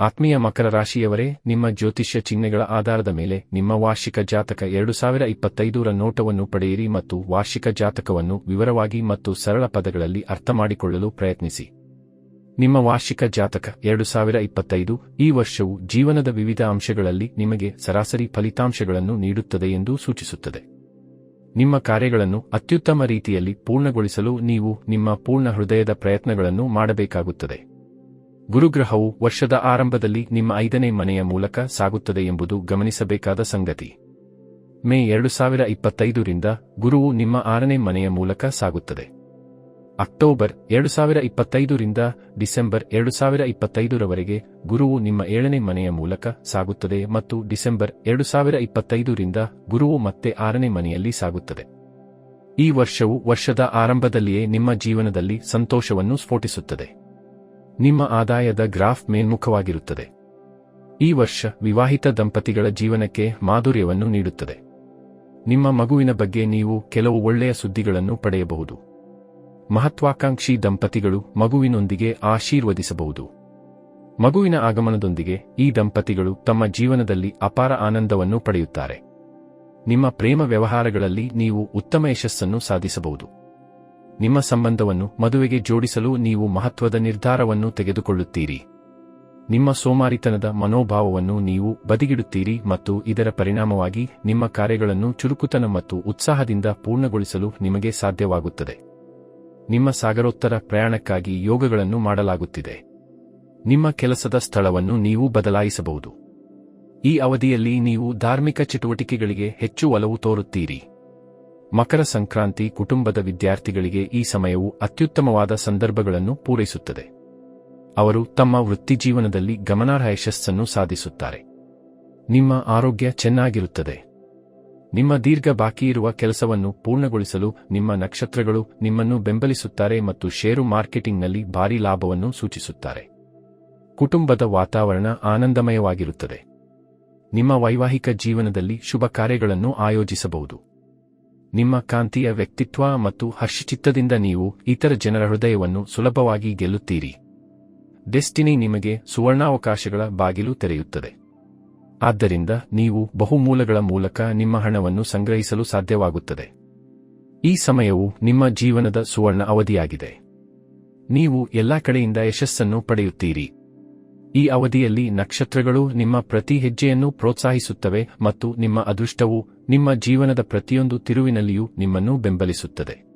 ಆತ್ಮೀಯ ಮಕರ ರಾಶಿಯವರೇ, ನಿಮ್ಮ ಜ್ಯೋತಿಷ್ಯ ಚಿಹ್ನೆಗಳ ಆಧಾರದ ಮೇಲೆ ನಿಮ್ಮ ವಾರ್ಷಿಕ ಜಾತಕ ಎರಡು ಸಾವಿರ ಇಪ್ಪತ್ತೈದರ ನೋಟವನ್ನು ಪಡೆಯಿರಿ ಮತ್ತು ವಾರ್ಷಿಕ ಜಾತಕವನ್ನು ವಿವರವಾಗಿ ಮತ್ತು ಸರಳ ಪದಗಳಲ್ಲಿ ಅರ್ಥಮಾಡಿಕೊಳ್ಳಲು ಪ್ರಯತ್ನಿಸಿ. ನಿಮ್ಮ ವಾರ್ಷಿಕ ಜಾತಕ ಎರಡು ಸಾವಿರ ಇಪ್ಪತ್ತೈದು ಈ ವರ್ಷವು ಜೀವನದ ವಿವಿಧ ಅಂಶಗಳಲ್ಲಿ ನಿಮಗೆ ಸರಾಸರಿ ಫಲಿತಾಂಶಗಳನ್ನು ನೀಡುತ್ತದೆ ಎಂದು ಸೂಚಿಸುತ್ತದೆ. ನಿಮ್ಮ ಕಾರ್ಯಗಳನ್ನು ಅತ್ಯುತ್ತಮ ರೀತಿಯಲ್ಲಿ ಪೂರ್ಣಗೊಳಿಸಲು ನೀವು ನಿಮ್ಮ ಪೂರ್ಣ ಹೃದಯದ ಪ್ರಯತ್ನಗಳನ್ನು ಮಾಡಬೇಕಾಗುತ್ತದೆ. ಗುರುಗ್ರಹವು ವರ್ಷದ ಆರಂಭದಲ್ಲಿ ನಿಮ್ಮ ಐದನೇ ಮನೆಯ ಮೂಲಕ ಸಾಗುತ್ತದೆ ಎಂಬುದು ಗಮನಿಸಬೇಕಾದ ಸಂಗತಿ. ಮೇ ಎರಡು ಸಾವಿರ ಇಪ್ಪತ್ತೈದರಿಂದ ಗುರುವು ನಿಮ್ಮ ಆರನೇ ಮನೆಯ ಮೂಲಕ ಸಾಗುತ್ತದೆ. ಅಕ್ಟೋಬರ್ ಎರಡು ಸಾವಿರ ಇಪ್ಪತ್ತೈದರಿಂದ ಡಿಸೆಂಬರ್ ಎರಡು ಸಾವಿರ ಇಪ್ಪತ್ತೈದರವರೆಗೆ ಗುರುವು ನಿಮ್ಮ ಏಳನೇ ಮನೆಯ ಮೂಲಕ ಸಾಗುತ್ತದೆ ಮತ್ತು ಡಿಸೆಂಬರ್ ಎರಡು ಸಾವಿರ ಇಪ್ಪತ್ತೈದರಿಂದ ಗುರುವು ಮತ್ತೆ ಆರನೇ ಮನೆಯಲ್ಲಿ ಸಾಗುತ್ತದೆ. ಈ ವರ್ಷವು ವರ್ಷದ ಆರಂಭದಲ್ಲಿಯೇ ನಿಮ್ಮ ಜೀವನದಲ್ಲಿ ಸಂತೋಷವನ್ನು ಸ್ಫೋಟಿಸುತ್ತದೆ. ನಿಮ್ಮ ಆದಾಯದ ಗ್ರಾಫ್ ಮೇಲ್ಮುಖವಾಗಿರುತ್ತದೆ. ಈ ವರ್ಷ ವಿವಾಹಿತ ದಂಪತಿಗಳ ಜೀವನಕ್ಕೆ ಮಾಧುರ್ಯವನ್ನು ನೀಡುತ್ತದೆ. ನಿಮ್ಮ ಮಗುವಿನ ಬಗ್ಗೆ ನೀವು ಕೆಲವು ಒಳ್ಳೆಯ ಸುದ್ದಿಗಳನ್ನು ಪಡೆಯಬಹುದು. ಮಹತ್ವಾಕಾಂಕ್ಷಿ ದಂಪತಿಗಳು ಮಗುವಿನೊಂದಿಗೆ ಆಶೀರ್ವದಿಸಬಹುದು. ಮಗುವಿನ ಆಗಮನದೊಂದಿಗೆ ಈ ದಂಪತಿಗಳು ತಮ್ಮ ಜೀವನದಲ್ಲಿ ಅಪಾರ ಆನಂದವನ್ನು ಪಡೆಯುತ್ತಾರೆ. ನಿಮ್ಮ ಪ್ರೇಮ ವ್ಯವಹಾರಗಳಲ್ಲಿ ನೀವು ಉತ್ತಮ ಯಶಸ್ಸನ್ನು ಸಾಧಿಸಬಹುದು. ನಿಮ್ಮ ಸಂಬಂಧವನ್ನು ಮದುವೆಗೆ ಜೋಡಿಸಲು ನೀವು ಮಹತ್ವದ ನಿರ್ಧಾರವನ್ನು ತೆಗೆದುಕೊಳ್ಳುತ್ತೀರಿ. ನಿಮ್ಮ ಸೋಮಾರಿತನದ ಮನೋಭಾವವನ್ನು ನೀವು ಬದಿಗಿಡುತ್ತೀರಿ ಮತ್ತು ಇದರ ಪರಿಣಾಮವಾಗಿ ನಿಮ್ಮ ಕಾರ್ಯಗಳನ್ನು ಚುರುಕುತನ ಮತ್ತು ಉತ್ಸಾಹದಿಂದ ಪೂರ್ಣಗೊಳಿಸಲು ನಿಮಗೆ ಸಾಧ್ಯವಾಗುತ್ತದೆ. ನಿಮ್ಮ ಸಾಗರೋತ್ತರ ಪ್ರಯಾಣಕ್ಕಾಗಿ ಯೋಗಗಳನ್ನು ಮಾಡಲಾಗುತ್ತಿದೆ. ನಿಮ್ಮ ಕೆಲಸದ ಸ್ಥಳವನ್ನು ನೀವು ಬದಲಾಯಿಸಬಹುದು. ಈ ಅವಧಿಯಲ್ಲಿ ನೀವು ಧಾರ್ಮಿಕ ಚಟುವಟಿಕೆಗಳಿಗೆ ಹೆಚ್ಚು ಒಲವು ತೋರುತ್ತೀರಿ. ಮಕರ ಸಂಕ್ರಾಂತಿ ಕುಟುಂಬದ ವಿದ್ಯಾರ್ಥಿಗಳಿಗೆ ಈ ಸಮಯವು ಅತ್ಯುತ್ತಮವಾದ ಸಂದರ್ಭಗಳನ್ನು ಪೂರೈಸುತ್ತದೆ. ಅವರು ತಮ್ಮ ವೃತ್ತಿಜೀವನದಲ್ಲಿ ಗಮನಾರ್ಹ ಯಶಸ್ಸನ್ನು ಸಾಧಿಸುತ್ತಾರೆ. ನಿಮ್ಮ ಆರೋಗ್ಯ ಚೆನ್ನಾಗಿರುತ್ತದೆ. ನಿಮ್ಮ ದೀರ್ಘ ಬಾಕಿ ಇರುವ ಕೆಲಸವನ್ನು ಪೂರ್ಣಗೊಳಿಸಲು ನಿಮ್ಮ ನಕ್ಷತ್ರಗಳು ನಿಮ್ಮನ್ನು ಬೆಂಬಲಿಸುತ್ತಾರೆ ಮತ್ತು ಷೇರು ಮಾರ್ಕೆಟಿಂಗ್ನಲ್ಲಿ ಭಾರೀ ಲಾಭವನ್ನು ಸೂಚಿಸುತ್ತಾರೆ. ಕುಟುಂಬದ ವಾತಾವರಣ ಆನಂದಮಯವಾಗಿರುತ್ತದೆ. ನಿಮ್ಮ ವೈವಾಹಿಕ ಜೀವನದಲ್ಲಿ ಶುಭ ಕಾರ್ಯಗಳನ್ನು ಆಯೋಜಿಸಬಹುದು. ನಿಮ್ಮ ಕಾಂತಿಯ ವ್ಯಕ್ತಿತ್ವ ಮತ್ತು ಹರ್ಷಚಿತ್ತದಿಂದ ನೀವು ಇತರ ಜನರ ಹೃದಯವನ್ನು ಸುಲಭವಾಗಿ ಗೆಲ್ಲುತ್ತೀರಿ. ಡೆಸ್ಟಿನಿ ನಿಮಗೆ ಸುವರ್ಣಾವಕಾಶಗಳ ಬಾಗಿಲು ತೆರೆಯುತ್ತದೆ. ಆದ್ದರಿಂದ ನೀವು ಬಹುಮೂಲಗಳ ಮೂಲಕ ನಿಮ್ಮ ಹಣವನ್ನು ಸಂಗ್ರಹಿಸಲು ಸಾಧ್ಯವಾಗುತ್ತದೆ. ಈ ಸಮಯವು ನಿಮ್ಮ ಜೀವನದ ಸುವರ್ಣ ಅವಧಿಯಾಗಿದೆ. ನೀವು ಎಲ್ಲಾ ಕಡೆಯಿಂದ ಯಶಸ್ಸನ್ನು ಪಡೆಯುತ್ತೀರಿ. ಈ ಅವಧಿಯಲ್ಲಿ ನಕ್ಷತ್ರಗಳು ನಿಮ್ಮ ಪ್ರತಿ ಹೆಜ್ಜೆಯನ್ನು ಪ್ರೋತ್ಸಾಹಿಸುತ್ತವೆ ಮತ್ತು ನಿಮ್ಮ ಅದೃಷ್ಟವು ನಿಮ್ಮ ಜೀವನದ ಪ್ರತಿಯೊಂದು ತಿರುವಿನಲ್ಲಿಯೂ ನಿಮ್ಮನ್ನು ಬೆಂಬಲಿಸುತ್ತದೆ.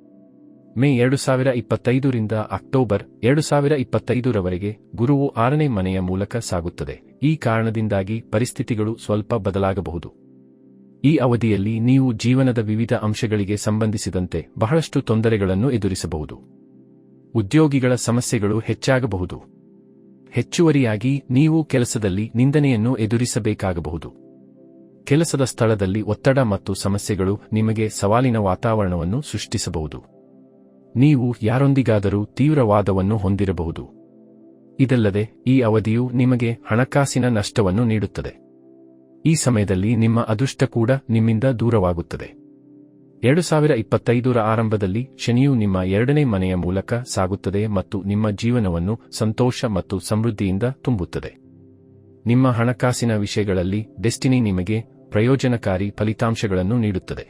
ಮೇ ಎರಡು ಸಾವಿರ ಇಪ್ಪತ್ತೈದರಿಂದ ಅಕ್ಟೋಬರ್ ಎರಡು ಸಾವಿರ ಇಪ್ಪತ್ತೈದರವರೆಗೆ ಗುರುವು ಆರನೇ ಮನೆಯ ಮೂಲಕ ಸಾಗುತ್ತದೆ. ಈ ಕಾರಣದಿಂದಾಗಿ ಪರಿಸ್ಥಿತಿಗಳು ಸ್ವಲ್ಪ ಬದಲಾಗಬಹುದು. ಈ ಅವಧಿಯಲ್ಲಿ ನೀವು ಜೀವನದ ವಿವಿಧ ಅಂಶಗಳಿಗೆ ಸಂಬಂಧಿಸಿದಂತೆ ಬಹಳಷ್ಟು ತೊಂದರೆಗಳನ್ನು ಎದುರಿಸಬಹುದು. ಉದ್ಯೋಗಿಗಳ ಸಮಸ್ಯೆಗಳು ಹೆಚ್ಚಾಗಬಹುದು. ಹೆಚ್ಚುವರಿಯಾಗಿ ನೀವು ಕೆಲಸದಲ್ಲಿ ನಿಂದನೆಯನ್ನು ಎದುರಿಸಬೇಕಾಗಬಹುದು. ಕೆಲಸದ ಸ್ಥಳದಲ್ಲಿ ಒತ್ತಡ ಮತ್ತು ಸಮಸ್ಯೆಗಳು ನಿಮಗೆ ಸವಾಲಿನ ವಾತಾವರಣವನ್ನು ಸೃಷ್ಟಿಸಬಹುದು. ನೀವು ಯಾರೊಂದಿಗಾದರೂ ತೀವ್ರವಾದವನ್ನು ಹೊಂದಿರಬಹುದು. ಇದಲ್ಲದೆ, ಈ ಅವಧಿಯು ನಿಮಗೆ ಹಣಕಾಸಿನ ನಷ್ಟವನ್ನು ನೀಡುತ್ತದೆ. ಈ ಸಮಯದಲ್ಲಿ ನಿಮ್ಮ ಅದೃಷ್ಟ ಕೂಡ ನಿಮ್ಮಿಂದ ದೂರವಾಗುತ್ತದೆ. ಎರಡು ಸಾವಿರ ಇಪ್ಪತ್ತೈದರ ಆರಂಭದಲ್ಲಿ ಶನಿಯು ನಿಮ್ಮ ಎರಡನೇ ಮನೆಯ ಮೂಲಕ ಸಾಗುತ್ತದೆ ಮತ್ತು ನಿಮ್ಮ ಜೀವನವನ್ನು ಸಂತೋಷ ಮತ್ತು ಸಮೃದ್ಧಿಯಿಂದ ತುಂಬುತ್ತದೆ. ನಿಮ್ಮ ಹಣಕಾಸಿನ ವಿಷಯಗಳಲ್ಲಿ ಡೆಸ್ಟಿನಿ ನಿಮಗೆ ಪ್ರಯೋಜನಕಾರಿ ಫಲಿತಾಂಶಗಳನ್ನು ನೀಡುತ್ತದೆ.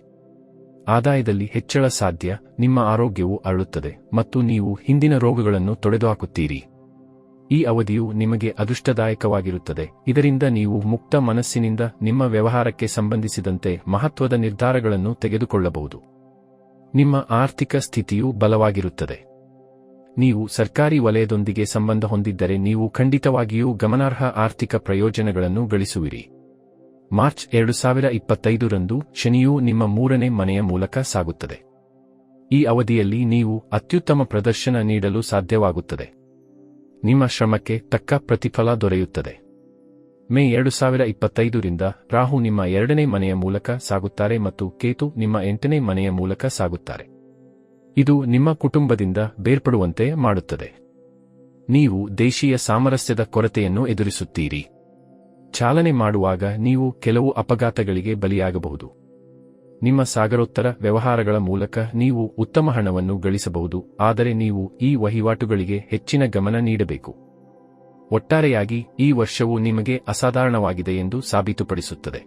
ಆದಾಯದಲ್ಲಿ ಹೆಚ್ಚಳ ಸಾಧ್ಯ, ನಿಮ್ಮ ಆರೋಗ್ಯವು ಅರಳುತ್ತದೆ ಮತ್ತು ನೀವು ಹಿಂದಿನ ರೋಗಗಳನ್ನು ತೊಡೆದುಹಾಕುತ್ತೀರಿ. ಈ ಅವಧಿಯು ನಿಮಗೆ ಅದೃಷ್ಟದಾಯಕವಾಗಿರುತ್ತದೆ, ಇದರಿಂದ ನೀವು ಮುಕ್ತ ಮನಸ್ಸಿನಿಂದ ನಿಮ್ಮ ವ್ಯವಹಾರಕ್ಕೆ ಸಂಬಂಧಿಸಿದಂತೆ ಮಹತ್ವದ ನಿರ್ಧಾರಗಳನ್ನು ತೆಗೆದುಕೊಳ್ಳಬಹುದು. ನಿಮ್ಮ ಆರ್ಥಿಕ ಸ್ಥಿತಿಯು ಬಲವಾಗಿರುತ್ತದೆ. ನೀವು ಸರ್ಕಾರಿ ವಲಯದೊಂದಿಗೆ ಸಂಬಂಧ ಹೊಂದಿದ್ದರೆ ನೀವು ಖಂಡಿತವಾಗಿಯೂ ಗಮನಾರ್ಹ ಆರ್ಥಿಕ ಪ್ರಯೋಜನಗಳನ್ನು ಗಳಿಸುವಿರಿ. ಮಾರ್ಚ್ ಎರಡು ಸಾವಿರ ಇಪ್ಪತ್ತೈದರಂದು ಶನಿಯು ನಿಮ್ಮ ಮೂರನೇ ಮನೆಯ ಮೂಲಕ ಸಾಗುತ್ತದೆ. ಈ ಅವಧಿಯಲ್ಲಿ ನೀವು ಅತ್ಯುತ್ತಮ ಪ್ರದರ್ಶನ ನೀಡಲು ಸಾಧ್ಯವಾಗುತ್ತದೆ. ನಿಮ್ಮ ಶ್ರಮಕ್ಕೆ ತಕ್ಕ ಪ್ರತಿಫಲ ದೊರೆಯುತ್ತದೆ. ಮೇ ಎರಡು ಸಾವಿರ ಇಪ್ಪತ್ತೈದರಿಂದ ರಾಹು ನಿಮ್ಮ ಎರಡನೇ ಮನೆಯ ಮೂಲಕ ಸಾಗುತ್ತಾರೆ ಮತ್ತು ಕೇತು ನಿಮ್ಮ ಎಂಟನೇ ಮನೆಯ ಮೂಲಕ ಸಾಗುತ್ತಾರೆ. ಇದು ನಿಮ್ಮ ಕುಟುಂಬದಿಂದ ಬೇರ್ಪಡುವಂತೆ ಮಾಡುತ್ತದೆ. ನೀವು ದೇಶೀಯ ಸಾಮರಸ್ಯದ ಕೊರತೆಯನ್ನು ಎದುರಿಸುತ್ತೀರಿ. ಚಾಲನೆ ಮಾಡುವಾಗ ನೀವು ಕೆಲವು ಅಪಘಾತಗಳಿಗೆ ಬಲಿಯಾಗಬಹುದು. ನಿಮ್ಮ ಸಾಗರೋತ್ತರ ವ್ಯವಹಾರಗಳ ಮೂಲಕ ನೀವು ಉತ್ತಮ ಹಣವನ್ನು ಗಳಿಸಬಹುದು, ಆದರೆ ನೀವು ಈ ವಹಿವಾಟುಗಳಿಗೆ ಹೆಚ್ಚಿನ ಗಮನ ನೀಡಬೇಕು. ಒಟ್ಟಾರೆಯಾಗಿ, ಈ ವರ್ಷವು ನಿಮಗೆ ಅಸಾಧಾರಣವಾಗಿದೆ ಎಂದು ಸಾಬೀತುಪಡಿಸುತ್ತದೆ.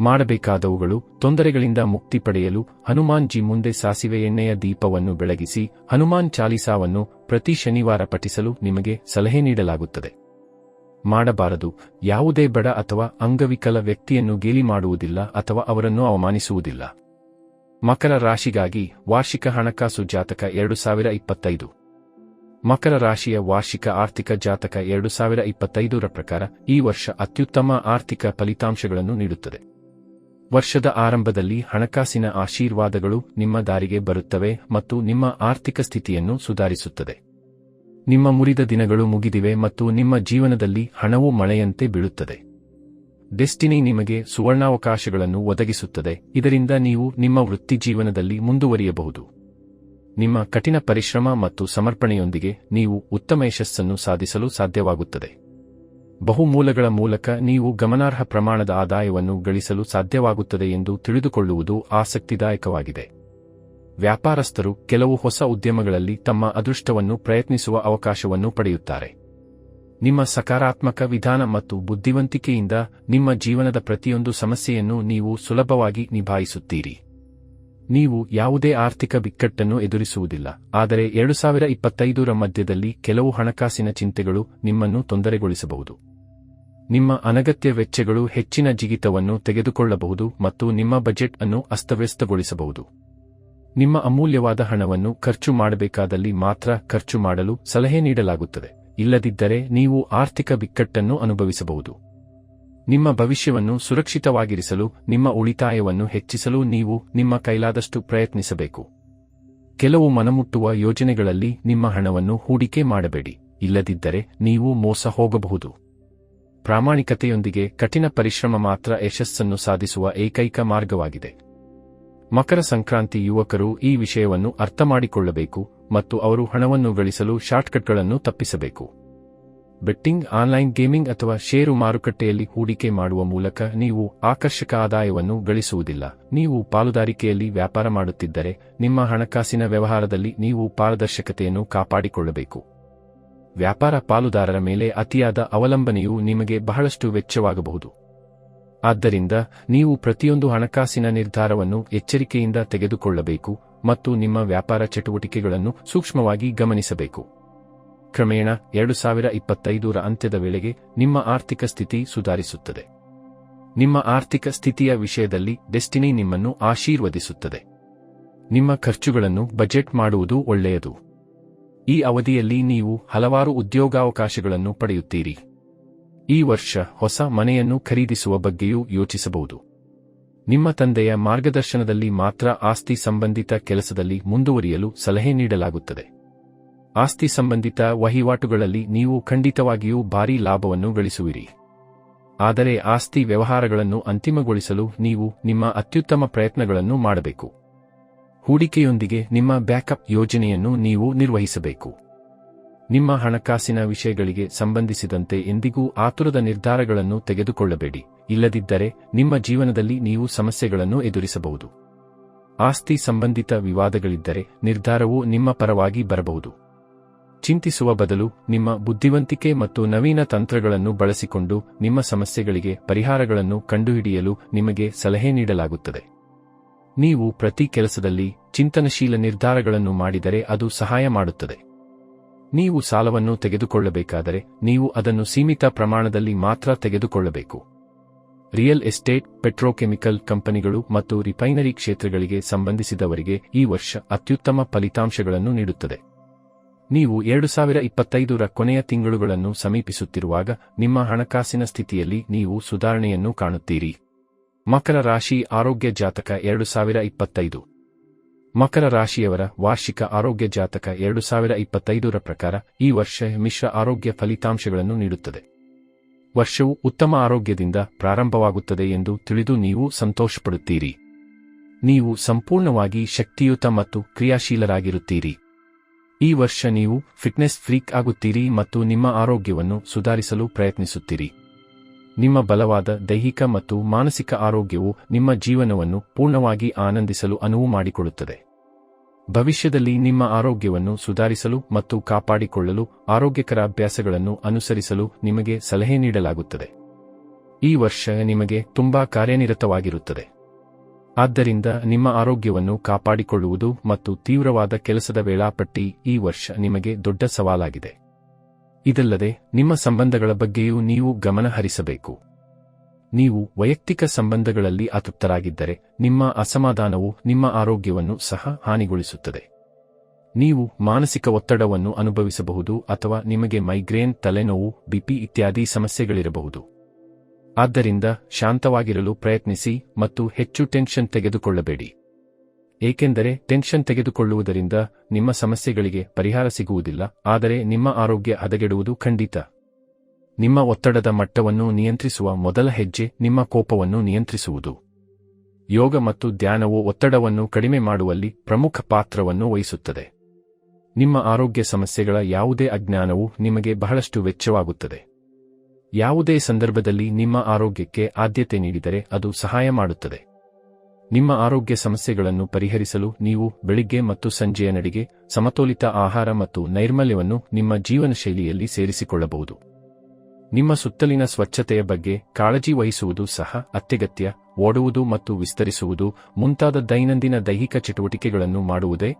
ಮಾಡಬೇಕಾದವುಗಳು ತೊಂದರೆಗಳಿಂದ ಮುಕ್ತಿ ಪಡೆಯಲು ಹನುಮಾನ್ ಜಿ ಮುಂದೆ ಸಾಸಿವೆ ಎಣ್ಣೆಯ ದೀಪವನ್ನು ಬೆಳಗಿಸಿ, ಹನುಮಾನ್ ಚಾಲಿಸಾವನ್ನು ಪ್ರತಿ ಶನಿವಾರ ಪಠಿಸಲು ನಿಮಗೆ ಸಲಹೆ ನೀಡಲಾಗುತ್ತದೆ. ಮಾಡಬಾರದು. ಯಾವುದೇ ಬಡ ಅಥವಾ ಅಂಗವಿಕಲ ವ್ಯಕ್ತಿಯನ್ನು ಗೇಲಿ ಮಾಡುವುದಿಲ್ಲ ಅಥವಾ ಅವರನ್ನು ಅವಮಾನಿಸುವುದಿಲ್ಲ. ಮಕರ ರಾಶಿಗಾಗಿ ವಾರ್ಷಿಕ ಹಣಕಾಸು ಜಾತಕ ಎರಡು ಸಾವಿರ ಇಪ್ಪತ್ತೈದು ಮಕರ ರಾಶಿಯ ವಾರ್ಷಿಕ ಆರ್ಥಿಕ ಜಾತಕ ಎರಡು ಸಾವಿರ ಇಪ್ಪತ್ತೈದರ ಪ್ರಕಾರ ಈ ವರ್ಷ ಅತ್ಯುತ್ತಮ ಆರ್ಥಿಕ ಫಲಿತಾಂಶಗಳನ್ನು ನೀಡುತ್ತದೆ. ವರ್ಷದ ಆರಂಭದಲ್ಲಿ ಹಣಕಾಸಿನ ಆಶೀರ್ವಾದಗಳು ನಿಮ್ಮ ದಾರಿಗೆ ಬರುತ್ತವೆ ಮತ್ತು ನಿಮ್ಮ ಆರ್ಥಿಕ ಸ್ಥಿತಿಯನ್ನು ಸುಧಾರಿಸುತ್ತದೆ. ನಿಮ್ಮ ಮುರಿದ ದಿನಗಳು ಮುಗಿದಿವೆ ಮತ್ತು ನಿಮ್ಮ ಜೀವನದಲ್ಲಿ ಹಣವು ಮಳೆಯಂತೆ ಬೀಳುತ್ತದೆ. ಡೆಸ್ಟಿನಿ ನಿಮಗೆ ಸುವರ್ಣಾವಕಾಶಗಳನ್ನು ಒದಗಿಸುತ್ತದೆ, ಇದರಿಂದ ನೀವು ನಿಮ್ಮ ವೃತ್ತಿ ಜೀವನದಲ್ಲಿ ಮುಂದುವರಿಯಬಹುದು. ನಿಮ್ಮ ಕಠಿಣ ಪರಿಶ್ರಮ ಮತ್ತು ಸಮರ್ಪಣೆಯೊಂದಿಗೆ ನೀವು ಉತ್ತಮ ಯಶಸ್ಸನ್ನು ಸಾಧಿಸಲು ಸಾಧ್ಯವಾಗುತ್ತದೆ. ಬಹುಮೂಲಗಳ ಮೂಲಕ ನೀವು ಗಮನಾರ್ಹ ಪ್ರಮಾಣದ ಆದಾಯವನ್ನು ಗಳಿಸಲು ಸಾಧ್ಯವಾಗುತ್ತದೆ ಎಂದು ತಿಳಿದುಕೊಳ್ಳುವುದು ಆಸಕ್ತಿದಾಯಕವಾಗಿದೆ. ವ್ಯಾಪಾರಸ್ಥರು ಕೆಲವು ಹೊಸ ಉದ್ಯಮಗಳಲ್ಲಿ ತಮ್ಮ ಅದೃಷ್ಟವನ್ನು ಪ್ರಯತ್ನಿಸುವ ಅವಕಾಶವನ್ನು ಪಡೆಯುತ್ತಾರೆ. ನಿಮ್ಮ ಸಕಾರಾತ್ಮಕ ವಿಧಾನ ಮತ್ತು ಬುದ್ಧಿವಂತಿಕೆಯಿಂದ ನಿಮ್ಮ ಜೀವನದ ಪ್ರತಿಯೊಂದು ಸಮಸ್ಯೆಯನ್ನು ನೀವು ಸುಲಭವಾಗಿ ನಿಭಾಯಿಸುತ್ತೀರಿ. ನೀವು ಯಾವುದೇ ಆರ್ಥಿಕ ಬಿಕ್ಕಟ್ಟನ್ನು ಎದುರಿಸುವುದಿಲ್ಲ, ಆದರೆ ಎರಡು ಸಾವಿರ ಇಪ್ಪತ್ತೈದರ ಮಧ್ಯದಲ್ಲಿ ಕೆಲವು ಹಣಕಾಸಿನ ಚಿಂತೆಗಳು ನಿಮ್ಮನ್ನು ತೊಂದರೆಗೊಳಿಸಬಹುದು. ನಿಮ್ಮ ಅನಗತ್ಯ ವೆಚ್ಚಗಳು ಹೆಚ್ಚಿನ ಜಿಗಿತವನ್ನು ತೆಗೆದುಕೊಳ್ಳಬಹುದು ಮತ್ತು ನಿಮ್ಮ ಬಜೆಟ್ ಅನ್ನು ಅಸ್ತವ್ಯಸ್ತಗೊಳಿಸಬಹುದು. ನಿಮ್ಮ ಅಮೂಲ್ಯವಾದ ಹಣವನ್ನು ಖರ್ಚು ಮಾಡಬೇಕಾದಲ್ಲಿ ಮಾತ್ರ ಖರ್ಚು ಮಾಡಲು ಸಲಹೆ ನೀಡಲಾಗುತ್ತದೆ. ಇಲ್ಲದಿದ್ದರೆ ನೀವು ಆರ್ಥಿಕ ಬಿಕ್ಕಟ್ಟನ್ನು ಅನುಭವಿಸಬಹುದು. ನಿಮ್ಮ ಭವಿಷ್ಯವನ್ನು ಸುರಕ್ಷಿತವಾಗಿರಿಸಲು, ನಿಮ್ಮ ಉಳಿತಾಯವನ್ನು ಹೆಚ್ಚಿಸಲು ನೀವು ನಿಮ್ಮ ಕೈಲಾದಷ್ಟು ಪ್ರಯತ್ನಿಸಬೇಕು. ಕೆಲವು ಮನಮುಟ್ಟುವ ಯೋಜನೆಗಳಲ್ಲಿ ನಿಮ್ಮ ಹಣವನ್ನು ಹೂಡಿಕೆ ಮಾಡಬೇಡಿ. ಇಲ್ಲದಿದ್ದರೆ ನೀವು ಮೋಸ ಹೋಗಬಹುದು. ಪ್ರಾಮಾಣಿಕತೆಯೊಂದಿಗೆ ಕಠಿಣ ಪರಿಶ್ರಮ ಮಾತ್ರ ಯಶಸ್ಸನ್ನು ಸಾಧಿಸುವ ಏಕೈಕ ಮಾರ್ಗವಾಗಿದೆ. ಮಕರ ಸಂಕ್ರಾಂತಿ ಯುವಕರು ಈ ವಿಷಯವನ್ನು ಅರ್ಥಮಾಡಿಕೊಳ್ಳಬೇಕು ಮತ್ತು ಅವರು ಹಣವನ್ನು ಗಳಿಸಲು ಶಾರ್ಟ್ಕಟ್ಗಳನ್ನು ತಪ್ಪಿಸಬೇಕು. ಬೆಟ್ಟಿಂಗ್, ಆನ್ಲೈನ್ ಗೇಮಿಂಗ್ ಅಥವಾ ಷೇರು ಮಾರುಕಟ್ಟೆಯಲ್ಲಿ ಹೂಡಿಕೆ ಮಾಡುವ ಮೂಲಕ ನೀವು ಆಕರ್ಷಕ ಆದಾಯವನ್ನು ಗಳಿಸುವುದಿಲ್ಲ. ನೀವು ಪಾಲುದಾರಿಕೆಯಲ್ಲಿ ವ್ಯಾಪಾರ ಮಾಡುತ್ತಿದ್ದರೆ, ನಿಮ್ಮ ಹಣಕಾಸಿನ ವ್ಯವಹಾರದಲ್ಲಿ ನೀವು ಪಾರದರ್ಶಕತೆಯನ್ನು ಕಾಪಾಡಿಕೊಳ್ಳಬೇಕು. ವ್ಯಾಪಾರ ಪಾಲುದಾರರ ಮೇಲೆ ಅತಿಯಾದ ಅವಲಂಬನೆಯು ನಿಮಗೆ ಬಹಳಷ್ಟು ವೆಚ್ಚವಾಗಬಹುದು. ಆದ್ದರಿಂದ ನೀವು ಪ್ರತಿಯೊಂದು ಹಣಕಾಸಿನ ನಿರ್ಧಾರವನ್ನು ಎಚ್ಚರಿಕೆಯಿಂದ ತೆಗೆದುಕೊಳ್ಳಬೇಕು ಮತ್ತು ನಿಮ್ಮ ವ್ಯಾಪಾರ ಚಟುವಟಿಕೆಗಳನ್ನು ಸೂಕ್ಷ್ಮವಾಗಿ ಗಮನಿಸಬೇಕು. ಕ್ರಮೇಣ ಎರಡು ಸಾವಿರ ಇಪ್ಪತ್ತೈದರ ಅಂತ್ಯದ ವೇಳೆಗೆ ನಿಮ್ಮ ಆರ್ಥಿಕ ಸ್ಥಿತಿ ಸುಧಾರಿಸುತ್ತದೆ. ನಿಮ್ಮ ಆರ್ಥಿಕ ಸ್ಥಿತಿಯ ವಿಷಯದಲ್ಲಿ ಡೆಸ್ಟಿನಿ ನಿಮ್ಮನ್ನು ಆಶೀರ್ವದಿಸುತ್ತದೆ. ನಿಮ್ಮ ಖರ್ಚುಗಳನ್ನು ಬಜೆಟ್ ಮಾಡುವುದು ಒಳ್ಳೆಯದು. ಈ ಅವಧಿಯಲ್ಲಿ ನೀವು ಹಲವಾರು ಉದ್ಯೋಗಾವಕಾಶಗಳನ್ನು ಪಡೆಯುತ್ತೀರಿ. ಈ ವರ್ಷ ಹೊಸ ಮನೆಯನ್ನು ಖರೀದಿಸುವ ಬಗ್ಗೆಯೂ ಯೋಚಿಸಬಹುದು. ನಿಮ್ಮ ತಂದೆಯ ಮಾರ್ಗದರ್ಶನದಲ್ಲಿ ಮಾತ್ರ ಆಸ್ತಿ ಸಂಬಂಧಿತ ಕೆಲಸದಲ್ಲಿ ಮುಂದುವರಿಯಲು ಸಲಹೆ ನೀಡಲಾಗುತ್ತದೆ. ಆಸ್ತಿ ಸಂಬಂಧಿತ ವಹಿವಾಟುಗಳಲ್ಲಿ ನೀವು ಖಂಡಿತವಾಗಿಯೂ ಭಾರೀ ಲಾಭವನ್ನು ಗಳಿಸುವಿರಿ. ಆದರೆ ಆಸ್ತಿ ವ್ಯವಹಾರಗಳನ್ನು ಅಂತಿಮಗೊಳಿಸಲು ನೀವು ನಿಮ್ಮ ಅತ್ಯುತ್ತಮ ಪ್ರಯತ್ನಗಳನ್ನು ಮಾಡಬೇಕು. ಹೂಡಿಕೆಯೊಂದಿಗೆ ನಿಮ್ಮ ಬ್ಯಾಕಪ್ ಯೋಜನೆಯನ್ನು ನೀವು ನಿರ್ವಹಿಸಬೇಕು. ನಿಮ್ಮ ಹಣಕಾಸಿನ ವಿಷಯಗಳಿಗೆ ಸಂಬಂಧಿಸಿದಂತೆ ಎಂದಿಗೂ ಆತುರದ ನಿರ್ಧಾರಗಳನ್ನು ತೆಗೆದುಕೊಳ್ಳಬೇಡಿ. ಇಲ್ಲದಿದ್ದರೆ ನಿಮ್ಮ ಜೀವನದಲ್ಲಿ ನೀವು ಸಮಸ್ಯೆಗಳನ್ನು ಎದುರಿಸಬಹುದು. ಆಸ್ತಿ ಸಂಬಂಧಿತ ವಿವಾದಗಳಿದ್ದರೆ ನಿರ್ಧಾರವು ನಿಮ್ಮ ಪರವಾಗಿ ಬರಬಹುದು. ಚಿಂತಿಸುವ ಬದಲು ನಿಮ್ಮ ಬುದ್ಧಿವಂತಿಕೆ ಮತ್ತು ನವೀನ ತಂತ್ರಗಳನ್ನು ಬಳಸಿಕೊಂಡು ನಿಮ್ಮ ಸಮಸ್ಯೆಗಳಿಗೆ ಪರಿಹಾರಗಳನ್ನು ಕಂಡುಹಿಡಿಯಲು ನಿಮಗೆ ಸಲಹೆ ನೀಡಲಾಗುತ್ತದೆ. ನೀವು ಪ್ರತಿ ಕೆಲಸದಲ್ಲಿ ಚಿಂತನಶೀಲ ನಿರ್ಧಾರಗಳನ್ನು ಮಾಡಿದರೆ ಅದು ಸಹಾಯ ಮಾಡುತ್ತದೆ. ನೀವು ಸಾಲವನ್ನು ತೆಗೆದುಕೊಳ್ಳಬೇಕಾದರೆ ನೀವು ಅದನ್ನು ಸೀಮಿತ ಪ್ರಮಾಣದಲ್ಲಿ ಮಾತ್ರ ತೆಗೆದುಕೊಳ್ಳಬೇಕು. ರಿಯಲ್ ಎಸ್ಟೇಟ್, ಪೆಟ್ರೋಕೆಮಿಕಲ್ ಕಂಪನಿಗಳು ಮತ್ತು ರಿಫೈನರಿ ಕ್ಷೇತ್ರಗಳಿಗೆ ಸಂಬಂಧಿಸಿದವರಿಗೆ ಈ ವರ್ಷ ಅತ್ಯುತ್ತಮ ಫಲಿತಾಂಶಗಳನ್ನು ನೀಡುತ್ತದೆ. ನೀವು ಎರಡು ಸಾವಿರ ಇಪ್ಪತ್ತೈದರ ಕೊನೆಯ ತಿಂಗಳುಗಳನ್ನು ಸಮೀಪಿಸುತ್ತಿರುವಾಗ ನಿಮ್ಮ ಹಣಕಾಸಿನ ಸ್ಥಿತಿಯಲ್ಲಿ ನೀವು ಸುಧಾರಣೆಯನ್ನು ಕಾಣುತ್ತೀರಿ. ಮಕರ ರಾಶಿ ಆರೋಗ್ಯ ಜಾತಕ ಎರಡು ಸಾವಿರ ಇಪ್ಪತ್ತೈದು ಮಕರ ರಾಶಿಯವರ ವಾರ್ಷಿಕ ಆರೋಗ್ಯ ಜಾತಕ ಎರಡು ಸಾವಿರ ಇಪ್ಪತ್ತೈದರ ಪ್ರಕಾರ ಈ ವರ್ಷ ಮಿಶ್ರ ಆರೋಗ್ಯ ಫಲಿತಾಂಶಗಳನ್ನು ನೀಡುತ್ತದೆ. ವರ್ಷವು ಉತ್ತಮ ಆರೋಗ್ಯದಿಂದ ಪ್ರಾರಂಭವಾಗುತ್ತದೆ ಎಂದು ತಿಳಿದು ನೀವು ಸಂತೋಷಪಡುತ್ತೀರಿ. ನೀವು ಸಂಪೂರ್ಣವಾಗಿ ಶಕ್ತಿಯುತ ಮತ್ತು ಕ್ರಿಯಾಶೀಲರಾಗಿರುತ್ತೀರಿ. ಈ ವರ್ಷ ನೀವು ಫಿಟ್ನೆಸ್ ಫ್ರೀಕ್ ಆಗುತ್ತೀರಿ ಮತ್ತು ನಿಮ್ಮ ಆರೋಗ್ಯವನ್ನು ಸುಧಾರಿಸಲು ಪ್ರಯತ್ನಿಸುತ್ತೀರಿ. ನಿಮ್ಮ ಬಲವಾದ ದೈಹಿಕ ಮತ್ತು ಮಾನಸಿಕ ಆರೋಗ್ಯವು ನಿಮ್ಮ ಜೀವನವನ್ನು ಪೂರ್ಣವಾಗಿ ಆನಂದಿಸಲು ಅನುವು ಮಾಡಿಕೊಡುತ್ತದೆ. ಭವಿಷ್ಯದಲ್ಲಿ ನಿಮ್ಮ ಆರೋಗ್ಯವನ್ನು ಸುಧಾರಿಸಲು ಮತ್ತು ಕಾಪಾಡಿಕೊಳ್ಳಲು ಆರೋಗ್ಯಕರ ಅಭ್ಯಾಸಗಳನ್ನು ಅನುಸರಿಸಲು ನಿಮಗೆ ಸಲಹೆ ನೀಡಲಾಗುತ್ತದೆ. ಈ ವರ್ಷ ನಿಮಗೆ ತುಂಬಾ ಕಾರ್ಯನಿರತವಾಗಿರುತ್ತದೆ. ಆದ್ದರಿಂದ ನಿಮ್ಮ ಆರೋಗ್ಯವನ್ನು ಕಾಪಾಡಿಕೊಳ್ಳುವುದು ಮತ್ತು ತೀವ್ರವಾದ ಕೆಲಸದ ವೇಳಾಪಟ್ಟಿ ಈ ವರ್ಷ ನಿಮಗೆ ದೊಡ್ಡ ಸವಾಲಾಗಿದೆ. ಇದಲ್ಲದೆ, ನಿಮ್ಮ ಸಂಬಂಧಗಳ ಬಗ್ಗೆಯೂ ನೀವು ಗಮನ ಹರಿಸಬೇಕು ನೀವು ವೈಯಕ್ತಿಕ ಸಂಬಂಧಗಳಲ್ಲಿ ಅತೃಪ್ತರಾಗಿದ್ದರೆ, ನಿಮ್ಮ ಅಸಮಾಧಾನವು ನಿಮ್ಮ ಆರೋಗ್ಯವನ್ನು ಸಹ ಹಾನಿಗೊಳಿಸುತ್ತದೆ. ನೀವು ಮಾನಸಿಕ ಒತ್ತಡವನ್ನು ಅನುಭವಿಸಬಹುದು ಅಥವಾ ನಿಮಗೆ ಮೈಗ್ರೇನ್, ತಲೆನೋವು, ಬಿಪಿ ಇತ್ಯಾದಿ ಸಮಸ್ಯೆಗಳಿರಬಹುದು. ಆದ್ದರಿಂದ ಶಾಂತವಾಗಿರಲು ಪ್ರಯತ್ನಿಸಿ ಮತ್ತು ಹೆಚ್ಚು ಟೆನ್ಷನ್ ತೆಗೆದುಕೊಳ್ಳಬೇಡಿ. ಏಕೆಂದರೆ ಟೆನ್ಷನ್ ತೆಗೆದುಕೊಳ್ಳುವುದರಿಂದ ನಿಮ್ಮ ಸಮಸ್ಯೆಗಳಿಗೆ ಪರಿಹಾರ ಸಿಗುವುದಿಲ್ಲ, ಆದರೆ ನಿಮ್ಮ ಆರೋಗ್ಯ ಹದಗೆಡುವುದು ಖಂಡಿತ. ನಿಮ್ಮ ಒತ್ತಡದ ಮಟ್ಟವನ್ನು ನಿಯಂತ್ರಿಸುವ ಮೊದಲ ಹೆಜ್ಜೆ ನಿಮ್ಮ ಕೋಪವನ್ನು ನಿಯಂತ್ರಿಸುವುದು. ಯೋಗ ಮತ್ತು ಧ್ಯಾನವು ಒತ್ತಡವನ್ನು ಕಡಿಮೆ ಮಾಡುವಲ್ಲಿ ಪ್ರಮುಖ ಪಾತ್ರವನ್ನು ವಹಿಸುತ್ತದೆ. ನಿಮ್ಮ ಆರೋಗ್ಯ ಸಮಸ್ಯೆಗಳ ಯಾವುದೇ ಅಜ್ಞಾನವು ನಿಮಗೆ ಬಹಳಷ್ಟು ವೆಚ್ಚವಾಗುತ್ತದೆ. ಯಾವುದೇ ಸಂದರ್ಭದಲ್ಲಿ ನಿಮ್ಮ ಆರೋಗ್ಯಕ್ಕೆ ಆದ್ಯತೆ ನೀಡಿದರೆ ಅದು ಸಹಾಯ ಮಾಡುತ್ತದೆ. ನಿಮ್ಮ ಆರೋಗ್ಯ ಸಮಸ್ಯೆಗಳನ್ನು ಪರಿಹರಿಸಲು ನೀವು ಬೆಳಿಗ್ಗೆ ಮತ್ತು ಸಂಜೆಯ ನಡಿಗೆ ಸಮತೋಲಿತ ಆಹಾರ ಮತ್ತು ನೈರ್ಮಲ್ಯವನ್ನು ನಿಮ್ಮ ಜೀವನ ಶೈಲಿಯಲ್ಲಿ ಸೇರಿಸಿಕೊಳ್ಳಬಹುದು. ನಿಮ್ಮ ಸುತ್ತಲಿನ ಸ್ವಚ್ಛತೆಯ ಬಗ್ಗೆ ಕಾಳಜಿ ವಹಿಸುವುದು ಸಹ ಅತ್ಯಗತ್ಯ, ಓಡುವುದು ಮತ್ತು ವಿಸ್ತರಿಸುವುದು ಮುಂತಾದ ದೈನಂದಿನ ದೈಹಿಕ ಚಟುವಟಿಕೆಗಳನ್ನು ಮಾಡುವುದೇ.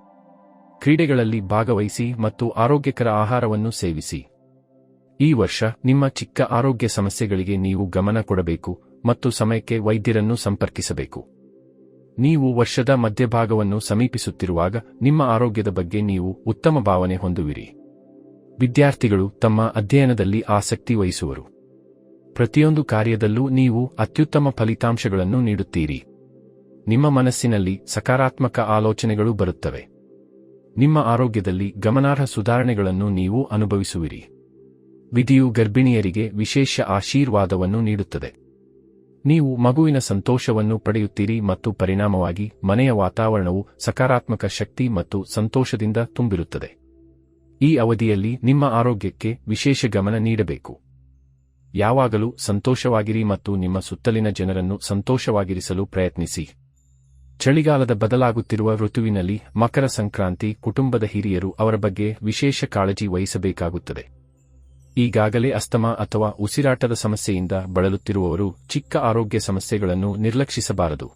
ಕ್ರೀಡೆಗಳಲ್ಲಿ ಭಾಗವಹಿಸಿ ಮತ್ತು ಆರೋಗ್ಯಕರ ಆಹಾರವನ್ನು ಸೇವಿಸಿ. ಈ ವರ್ಷ ನಿಮ್ಮ ಚಿಕ್ಕ ಆರೋಗ್ಯ ಸಮಸ್ಯೆಗಳಿಗೆ ನೀವು ಗಮನ ಕೊಡಬೇಕು ಮತ್ತು ಸಮಯಕ್ಕೆ ವೈದ್ಯರನ್ನು ಸಂಪರ್ಕಿಸಬೇಕು. ನೀವು ವರ್ಷದ ಮಧ್ಯಭಾಗವನ್ನು ಸಮೀಪಿಸುತ್ತಿರುವಾಗ ನಿಮ್ಮ ಆರೋಗ್ಯದ ಬಗ್ಗೆ ನೀವು ಉತ್ತಮ ಭಾವನೆ ಹೊಂದುವಿರಿ. ವಿದ್ಯಾರ್ಥಿಗಳು ತಮ್ಮ ಅಧ್ಯಯನದಲ್ಲಿ ಆಸಕ್ತಿ ವಹಿಸುವರು. ಪ್ರತಿಯೊಂದು ಕಾರ್ಯದಲ್ಲೂ ನೀವು ಅತ್ಯುತ್ತಮ ಫಲಿತಾಂಶಗಳನ್ನು ನೀಡುತ್ತೀರಿ. ನಿಮ್ಮ ಮನಸ್ಸಿನಲ್ಲಿ ಸಕಾರಾತ್ಮಕ ಆಲೋಚನೆಗಳು ಬರುತ್ತವೆ. ನಿಮ್ಮ ಆರೋಗ್ಯದಲ್ಲಿ ಗಮನಾರ್ಹ ಸುಧಾರಣೆಗಳನ್ನು ನೀವು ಅನುಭವಿಸುವಿರಿ. ವಿಧಿಯು ಗರ್ಭಿಣಿಯರಿಗೆ ವಿಶೇಷ ಆಶೀರ್ವಾದವನ್ನು ನೀಡುತ್ತದೆ. ನೀವು ಮಗುವಿನ ಸಂತೋಷವನ್ನು ಪಡೆಯುತ್ತೀರಿ ಮತ್ತು ಪರಿಣಾಮವಾಗಿ ಮನೆಯ ವಾತಾವರಣವು ಸಕಾರಾತ್ಮಕ ಶಕ್ತಿ ಮತ್ತು ಸಂತೋಷದಿಂದ ತುಂಬಿರುತ್ತದೆ. ಈ ಅವಧಿಯಲ್ಲಿ ನಿಮ್ಮ ಆರೋಗ್ಯಕ್ಕೆ ವಿಶೇಷ ಗಮನ ನೀಡಬೇಕು. ಯಾವಾಗಲೂ ಸಂತೋಷವಾಗಿರಿ ಮತ್ತು ನಿಮ್ಮ ಸುತ್ತಲಿನ ಜನರನ್ನು ಸಂತೋಷವಾಗಿರಿಸಲು ಪ್ರಯತ್ನಿಸಿ. ಚಳಿಗಾಲದ ಬದಲಾಗುತ್ತಿರುವ ಋತುವಿನಲ್ಲಿ ಮಕರ ಸಂಕ್ರಾಂತಿ ಕುಟುಂಬದ ಹಿರಿಯರು ಅವರ ಬಗ್ಗೆ ವಿಶೇಷ ಕಾಳಜಿ ವಹಿಸಬೇಕಾಗುತ್ತದೆ. ಈಗಾಗಲೇ ಅಸ್ತಮಾ ಅಥವಾ ಉಸಿರಾಟದ ಸಮಸ್ಯೆಯಿಂದ ಬಳಲುತ್ತಿರುವವರು ಚಿಕ್ಕ ಆರೋಗ್ಯ ಸಮಸ್ಯೆಗಳನ್ನು ನಿರ್ಲಕ್ಷಿಸಬಾರದು.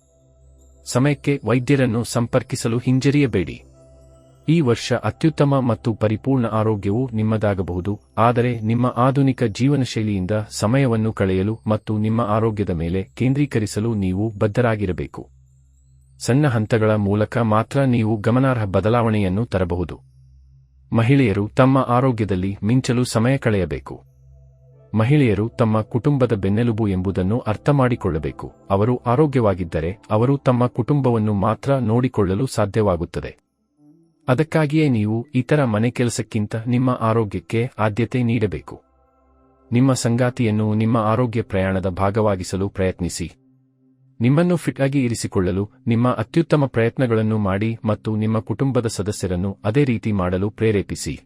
ಸಮಯಕ್ಕೆ ವೈದ್ಯರನ್ನು ಸಂಪರ್ಕಿಸಲು ಹಿಂಜರಿಯಬೇಡಿ. ಈ ವರ್ಷ ಅತ್ಯುತ್ತಮ ಮತ್ತು ಪರಿಪೂರ್ಣ ಆರೋಗ್ಯವು ನಿಮ್ಮದಾಗಬಹುದು, ಆದರೆ ನಿಮ್ಮ ಆಧುನಿಕ ಜೀವನಶೈಲಿಯಿಂದ ಸಮಯವನ್ನು ಕಳೆಯಲು ಮತ್ತು ನಿಮ್ಮ ಆರೋಗ್ಯದ ಮೇಲೆ ಕೇಂದ್ರೀಕರಿಸಲು ನೀವು ಬದ್ಧರಾಗಿರಬೇಕು. ಸಣ್ಣ ಹಂತಗಳ ಮೂಲಕ ಮಾತ್ರ ನೀವು ಗಮನಾರ್ಹ ಬದಲಾವಣೆಯನ್ನು ತರಬಹುದು. ಮಹಿಳೆಯರು ತಮ್ಮ ಆರೋಗ್ಯದಲ್ಲಿ ಮಿಂಚಲು ಸಮಯ ಕಳೆಯಬೇಕು. ಮಹಿಳೆಯರು ತಮ್ಮ ಕುಟುಂಬದ ಬೆನ್ನೆಲುಬು ಎಂಬುದನ್ನು ಅರ್ಥಮಾಡಿಕೊಳ್ಳಬೇಕು. ಅವರು ಆರೋಗ್ಯವಾಗಿದ್ದರೆ ಅವರು ತಮ್ಮ ಕುಟುಂಬವನ್ನು ಮಾತ್ರ ನೋಡಿಕೊಳ್ಳಲು ಸಾಧ್ಯವಾಗುತ್ತದೆ. ಅದಕ್ಕಾಗಿಯೇ ನೀವು ಇತರ ಮನೆ ಕೆಲಸಕ್ಕಿಂತ ನಿಮ್ಮ ಆರೋಗ್ಯಕ್ಕೆ ಆದ್ಯತೆ ನೀಡಬೇಕು. ನಿಮ್ಮ ಸಂಗಾತಿಯನ್ನು ನಿಮ್ಮ ಆರೋಗ್ಯ ಪ್ರಯಾಣದ ಭಾಗವಾಗಿಸಲು ಪ್ರಯತ್ನಿಸಿ. ನಿಮ್ಮನ್ನು ಫಿಟ್ ಆಗಿ ಇರಿಸಿಕೊಳ್ಳಲು, ನಿಮ್ಮ ಅತ್ಯುತ್ತಮ ಪ್ರಯತ್ನಗಳನ್ನು ಮಾಡಿ ಮತ್ತು ನಿಮ್ಮ ಕುಟುಂಬದ ಸದಸ್ಯರನ್ನು ಅದೇ ರೀತಿ ಮಾಡಲು ಪ್ರೇರೇಪಿಸಿ.